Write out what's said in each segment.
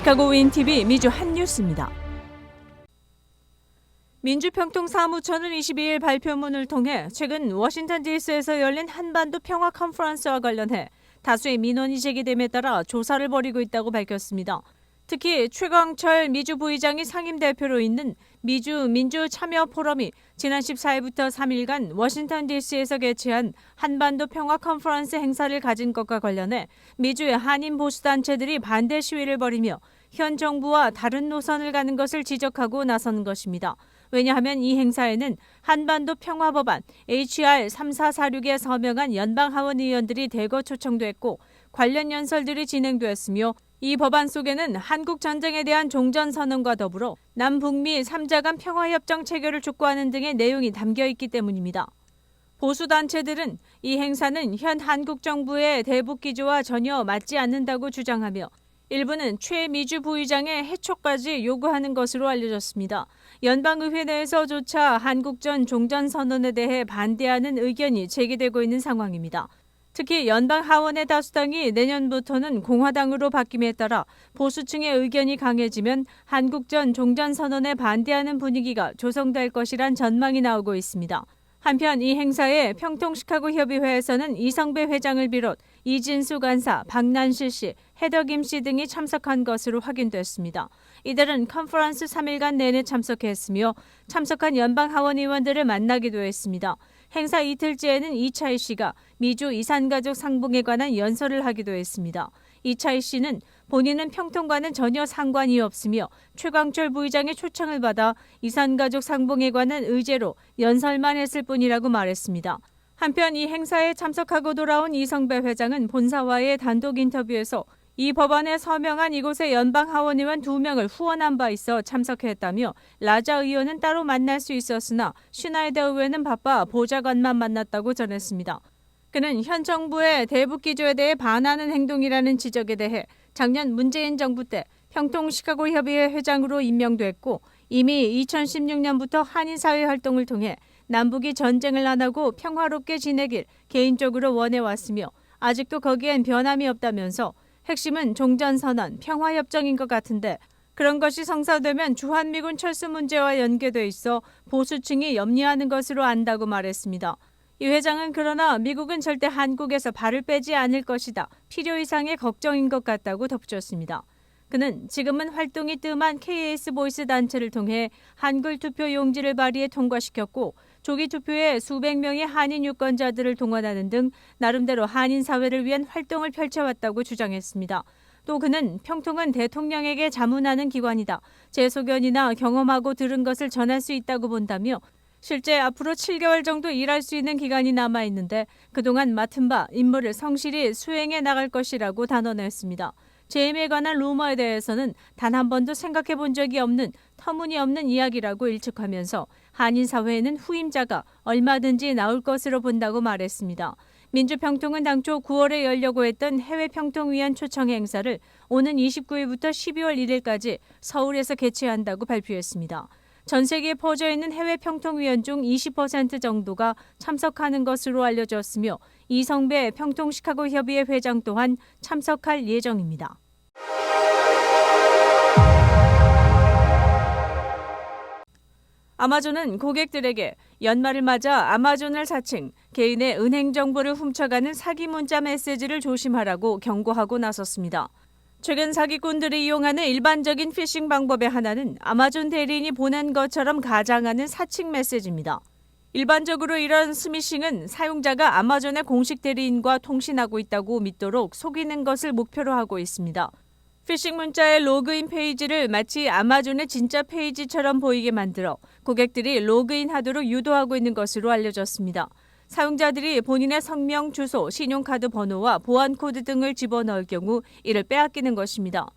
시카고 윈TV 미주 한뉴스입니다. 민주평통사무처는 22일 발표문을 통해 최근 워싱턴 DC에서 열린 한반도 평화 컨퍼런스와 관련해 다수의 민원이 제기됨에 따라 조사를 벌이고 있다고 밝혔습니다. 특히 최광철 미주 부의장이 상임대표로 있는 미주 민주 참여 포럼이 지난 14일부터 3일간 워싱턴 DC에서 개최한 한반도 평화 컨퍼런스 행사를 가진 것과 관련해 미주의 한인 보수 단체들이 반대 시위를 벌이며 현 정부와 다른 노선을 가는 것을 지적하고 나선 것입니다. 왜냐하면 이 행사에는 한반도 평화 법안 HR 3446에 서명한 연방 하원 의원들이 대거 초청됐고 관련 연설들이 진행되었으며 이 법안 속에는 한국 전쟁에 대한 종전 선언과 더불어 남북미 3자 간 평화협정 체결을 촉구하는 등의 내용이 담겨 있기 때문입니다. 보수 단체들은 이 행사는 현 한국 정부의 대북 기조와 전혀 맞지 않는다고 주장하며 일부는 최미주 부의장의 해촉까지 요구하는 것으로 알려졌습니다. 연방의회 내에서조차 한국 전 종전선언에 대해 반대하는 의견이 제기되고 있는 상황입니다. 특히 연방 하원의 다수당이 내년부터는 공화당으로 바뀜에 따라 보수층의 의견이 강해지면 한국 전 종전 선언에 반대하는 분위기가 조성될 것이란 전망이 나오고 있습니다. 한편 이 행사에 평통 시카고 협의회에서는 이성배 회장을 비롯 이진수 간사, 박난실 씨, 해덕임 씨 등이 참석한 것으로 확인됐습니다. 이들은 컨퍼런스 3일간 내내 참석했으며 참석한 연방 하원 의원들을 만나기도 했습니다. 행사 이틀째에는 이차희 씨가 미주 이산가족 상봉에 관한 연설을 하기도 했습니다. 이차희 씨는 본인은 평통과는 전혀 상관이 없으며 최광철 부의장의 초청을 받아 이산가족 상봉에 관한 의제로 연설만 했을 뿐이라고 말했습니다. 한편 이 행사에 참석하고 돌아온 이성배 회장은 본사와의 단독 인터뷰에서 이 법안에 서명한 이곳의 연방 하원 의원 두 명을 후원한 바 있어 참석했다며 라자 의원은 따로 만날 수 있었으나 슈나이더 의원은 바빠 보좌관만 만났다고 전했습니다. 그는 현 정부의 대북 기조에 대해 반하는 행동이라는 지적에 대해 작년 문재인 정부 때 평통 시카고 협의회 회장으로 임명됐고 이미 2016년부터 한인 사회 활동을 통해 남북이 전쟁을 안 하고 평화롭게 지내길 개인적으로 원해 왔으며 아직도 거기엔 변함이 없다면서 핵심은 종전선언, 평화협정인 것 같은데 그런 것이 성사되면 주한미군 철수 문제와 연계돼 있어 보수층이 염려하는 것으로 안다고 말했습니다. 이 회장은 그러나 미국은 절대 한국에서 발을 빼지 않을 것이다. 필요 이상의 걱정인 것 같다고 덧붙였습니다. 그는 지금은 활동이 뜸한 KS 보이스 단체를 통해 한글 투표 용지를 발의해 통과시켰고 조기 투표에 수백 명의 한인 유권자들을 동원하는 등 나름대로 한인 사회를 위한 활동을 펼쳐왔다고 주장했습니다. 또 그는 평통은 대통령에게 자문하는 기관이다. 제 소견이나 경험하고 들은 것을 전할 수 있다고 본다며 실제 앞으로 7개월 정도 일할 수 있는 기간이 남아 있는데 그동안 맡은 바 임무를 성실히 수행해 나갈 것이라고 단언했습니다. 재임에 관한 루머에 대해서는 단 한 번도 생각해 본 적이 없는 터무니없는 이야기라고 일축하면서 한인 사회에는 후임자가 얼마든지 나올 것으로 본다고 말했습니다. 민주평통은 당초 9월에 열려고 했던 해외 평통위원 초청 행사를 오는 29일부터 12월 1일까지 서울에서 개최한다고 발표했습니다. 전 세계에 퍼져 있는 해외 평통위원 중 20% 정도가 참석하는 것으로 알려졌으며 이성배 평통 시카고 협의회 회장 또한 참석할 예정입니다. 아마존은 고객들에게 연말을 맞아 아마존을 사칭, 개인의 은행 정보를 훔쳐가는 사기 문자 메시지를 조심하라고 경고하고 나섰습니다. 최근 사기꾼들이 이용하는 일반적인 피싱 방법의 하나는 아마존 대리인이 보낸 것처럼 가장하는 사칭 메시지입니다. 일반적으로 이런 스미싱은 사용자가 아마존의 공식 대리인과 통신하고 있다고 믿도록 속이는 것을 목표로 하고 있습니다. 피싱 문자의 로그인 페이지를 마치 아마존의 진짜 페이지처럼 보이게 만들어 고객들이 로그인하도록 유도하고 있는 것으로 알려졌습니다. 사용자들이 본인의 성명, 주소, 신용카드 번호와 보안 코드 등을 집어넣을 경우 이를 빼앗기는 것입니다.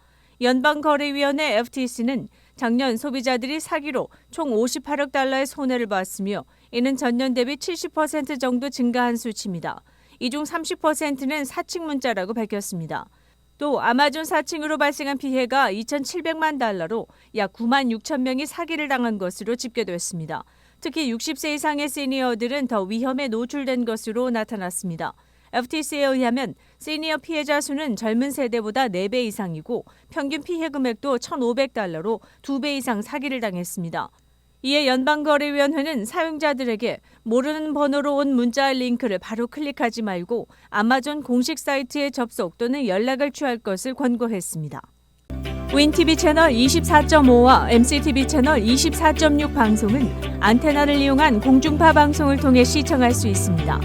연방거래위원회 FTC는 작년 소비자들이 사기로 총 58억 달러의 손해를 봤으며 이는 전년 대비 70% 정도 증가한 수치입니다. 이 중 30%는 사칭 문자라고 밝혔습니다. 또 아마존 사칭으로 발생한 피해가 2,700만 달러로 약 9만 6천 명이 사기를 당한 것으로 집계됐습니다. 특히 60세 이상의 시니어들은 더 위험에 노출된 것으로 나타났습니다. FTC에 의하면 시니어 피해자 수는 젊은 세대보다 4배 이상이고 평균 피해 금액도 1,500달러로 2배 이상 사기를 당했습니다. 이에 연방거래위원회는 사용자들에게 모르는 번호로 온 문자 링크를 바로 클릭하지 말고 아마존 공식 사이트에 접속 또는 연락을 취할 것을 권고했습니다. 윈TV 채널 24.5와 MCTV 채널 24.6 방송은 안테나를 이용한 공중파 방송을 통해 시청할 수 있습니다.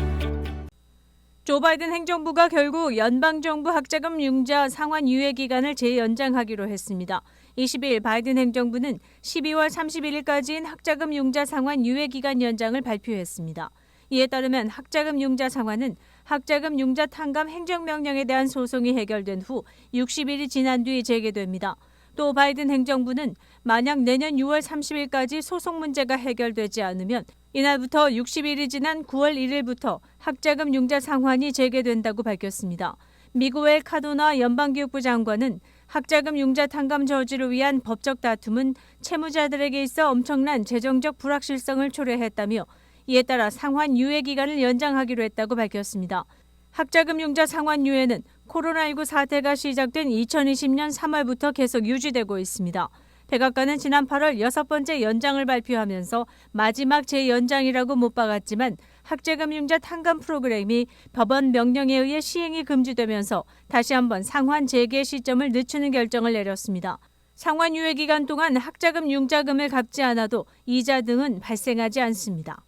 조 바이든 행정부가 결국 연방정부 학자금 융자 상환 유예 기간을 재연장하기로 했습니다. 22일 바이든 행정부는 12월 31일까지인 학자금 융자 상환 유예 기간 연장을 발표했습니다. 이에 따르면 학자금 융자 상환은 학자금 융자 탕감 행정명령에 대한 소송이 해결된 후 60일이 지난 뒤 재개됩니다. 또 바이든 행정부는 만약 내년 6월 30일까지 소송 문제가 해결되지 않으면 이날부터 60일이 지난 9월 1일부터 학자금 융자 상환이 재개된다고 밝혔습니다. 미구엘 카도나 연방교육부 장관은 학자금 융자 탕감 저지를 위한 법적 다툼은 채무자들에게 있어 엄청난 재정적 불확실성을 초래했다며 이에 따라 상환 유예 기간을 연장하기로 했다고 밝혔습니다. 학자금 융자 상환 유예는 코로나19 사태가 시작된 2020년 3월부터 계속 유지되고 있습니다. 백악관은 지난 8월 여섯 번째 연장을 발표하면서 마지막 재연장이라고 못 박았지만 학자금융자 탕감 프로그램이 법원 명령에 의해 시행이 금지되면서 다시 한번 상환 재개 시점을 늦추는 결정을 내렸습니다. 상환 유예 기간 동안 학자금 융자금을 갚지 않아도 이자 등은 발생하지 않습니다.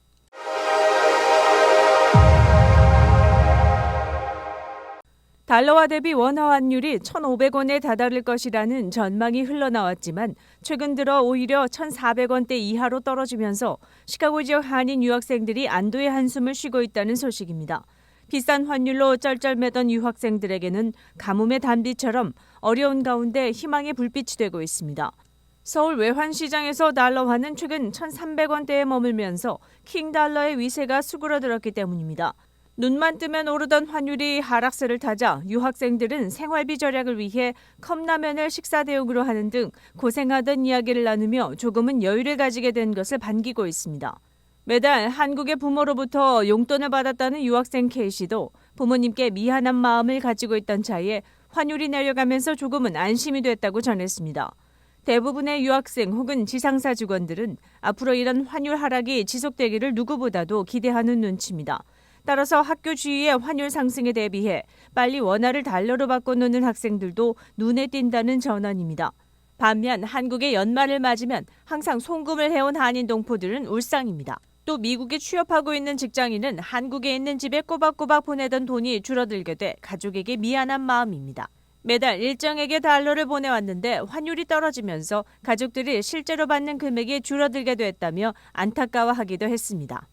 달러화 대비 원화 환율이 1,500원에 다다를 것이라는 전망이 흘러나왔지만 최근 들어 오히려 1,400원대 이하로 떨어지면서 시카고 지역 한인 유학생들이 안도의 한숨을 쉬고 있다는 소식입니다. 비싼 환율로 쩔쩔매던 유학생들에게는 가뭄의 단비처럼 어려운 가운데 희망의 불빛이 되고 있습니다. 서울 외환시장에서 달러화는 최근 1,300원대에 머물면서 킹달러의 위세가 수그러들었기 때문입니다. 눈만 뜨면 오르던 환율이 하락세를 타자 유학생들은 생활비 절약을 위해 컵라면을 식사 대용으로 하는 등 고생하던 이야기를 나누며 조금은 여유를 가지게 된 것을 반기고 있습니다. 매달 한국의 부모로부터 용돈을 받았다는 유학생 K씨도 부모님께 미안한 마음을 가지고 있던 차에 환율이 내려가면서 조금은 안심이 됐다고 전했습니다. 대부분의 유학생 혹은 지상사 직원들은 앞으로 이런 환율 하락이 지속되기를 누구보다도 기대하는 눈치입니다. 따라서 학교 주위의 환율 상승에 대비해 빨리 원화를 달러로 바꿔놓는 학생들도 눈에 띈다는 전언입니다. 반면 한국의 연말을 맞으면 항상 송금을 해온 한인 동포들은 울상입니다. 또 미국에 취업하고 있는 직장인은 한국에 있는 집에 꼬박꼬박 보내던 돈이 줄어들게 돼 가족에게 미안한 마음입니다. 매달 일정에게 달러를 보내왔는데 환율이 떨어지면서 가족들이 실제로 받는 금액이 줄어들게 됐다며 안타까워하기도 했습니다.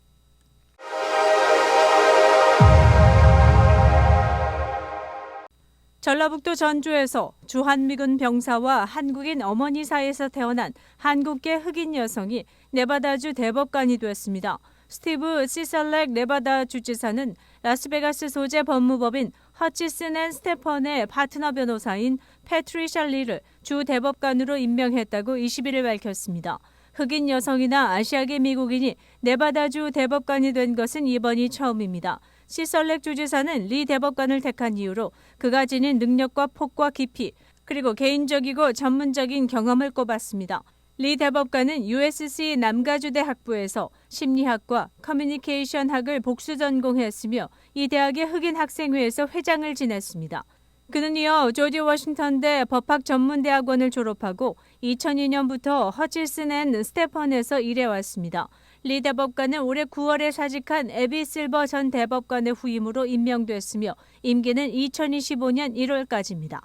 전라북도 전주에서 주한미군 병사와 한국인 어머니 사이에서 태어난 한국계 흑인 여성이 네바다주 대법관이 되었습니다. 스티브 시설렉 네바다 주지사는 라스베가스 소재 법무법인 허치슨 앤 스테펀의 파트너 변호사인 패트리샤 리를 주 대법관으로 임명했다고 21일 밝혔습니다. 흑인 여성이나 아시아계 미국인이 네바다주 대법관이 된 것은 이번이 처음입니다. 시설렉 주지사는 리 대법관을 택한 이유로 그가 지닌 능력과 폭과 깊이 그리고 개인적이고 전문적인 경험을 꼽았습니다. 리 대법관은 USC 남가주대 학부에서 심리학과 커뮤니케이션학을 복수 전공했으며 이 대학의 흑인 학생회에서 회장을 지냈습니다. 그는 이어 조지 워싱턴대 법학 전문대학원을 졸업하고 2002년부터 허칠슨 앤 스테펀에서 일해왔습니다. 리 대법관은 올해 9월에 사직한 에비 실버 전 대법관의 후임으로 임명됐으며 임기는 2025년 1월까지입니다.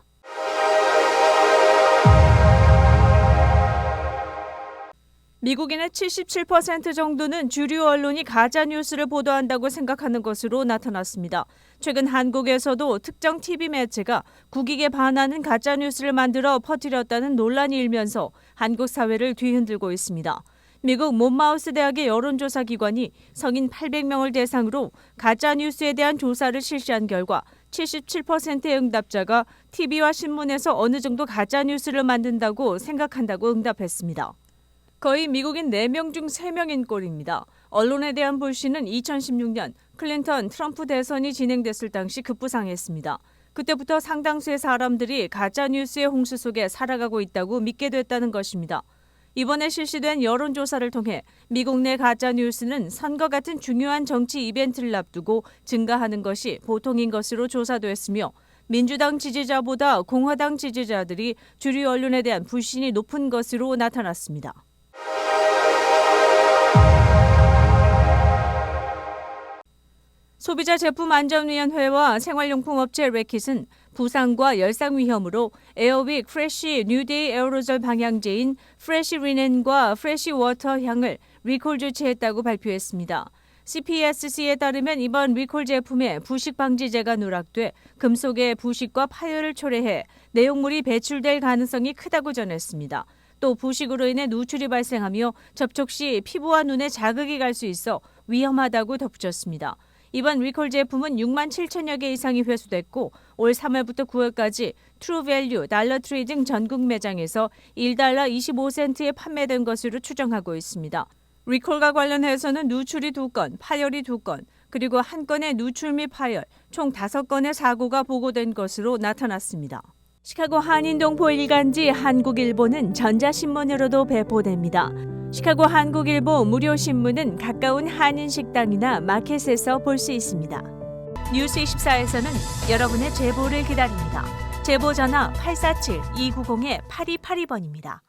미국인의 77% 정도는 주류 언론이 가짜 뉴스를 보도한다고 생각하는 것으로 나타났습니다. 최근 한국에서도 특정 TV 매체가 국익에 반하는 가짜 뉴스를 만들어 퍼뜨렸다는 논란이 일면서 한국 사회를 뒤흔들고 있습니다. 미국 몬마우스 대학의 여론조사 기관이 성인 800명을 대상으로 가짜 뉴스에 대한 조사를 실시한 결과 77%의 응답자가 TV와 신문에서 어느 정도 가짜 뉴스를 만든다고 생각한다고 응답했습니다. 거의 미국인 4명 중 3명인 꼴입니다. 언론에 대한 불신은 2016년 클린턴 트럼프 대선이 진행됐을 당시 급부상했습니다. 그때부터 상당수의 사람들이 가짜 뉴스의 홍수 속에 살아가고 있다고 믿게 됐다는 것입니다. 이번에 실시된 여론조사를 통해 미국 내 가짜 뉴스는 선거 같은 중요한 정치 이벤트를 앞두고 증가하는 것이 보통인 것으로 조사됐으며 민주당 지지자보다 공화당 지지자들이 주류 언론에 대한 불신이 높은 것으로 나타났습니다. 소비자 제품 안전위원회와 생활용품업체 레킷은 부상과 열상 위험으로 에어윅 프레쉬 뉴데이 에어로졸 방향제인 프레쉬 리넨과 프레쉬 워터 향을 리콜 조치했다고 발표했습니다. CPSC에 따르면 이번 리콜 제품에 부식 방지제가 누락돼 금속의 부식과 파열을 초래해 내용물이 배출될 가능성이 크다고 전했습니다. 또 부식으로 인해 누출이 발생하며 접촉 시 피부와 눈에 자극이 갈 수 있어 위험하다고 덧붙였습니다. 이번 리콜 제품은 6만 7천여 개 이상이 회수됐고 올 3월부터 9월까지 트루밸류, 달러트리 등 전국 매장에서 1달러 25센트에 판매된 것으로 추정하고 있습니다. 리콜과 관련해서는 누출이 2건, 파열이 2건, 그리고 한 건의 누출 및 파열, 총 5건의 사고가 보고된 것으로 나타났습니다. 시카고 한인동포 일간지 한국일보는 전자신문으로도 배포됩니다. 시카고 한국일보 무료 신문은 가까운 한인 식당이나 마켓에서 볼 수 있습니다. 뉴스 24에서는 여러분의 제보를 기다립니다. 제보 전화 847-290-8282번입니다.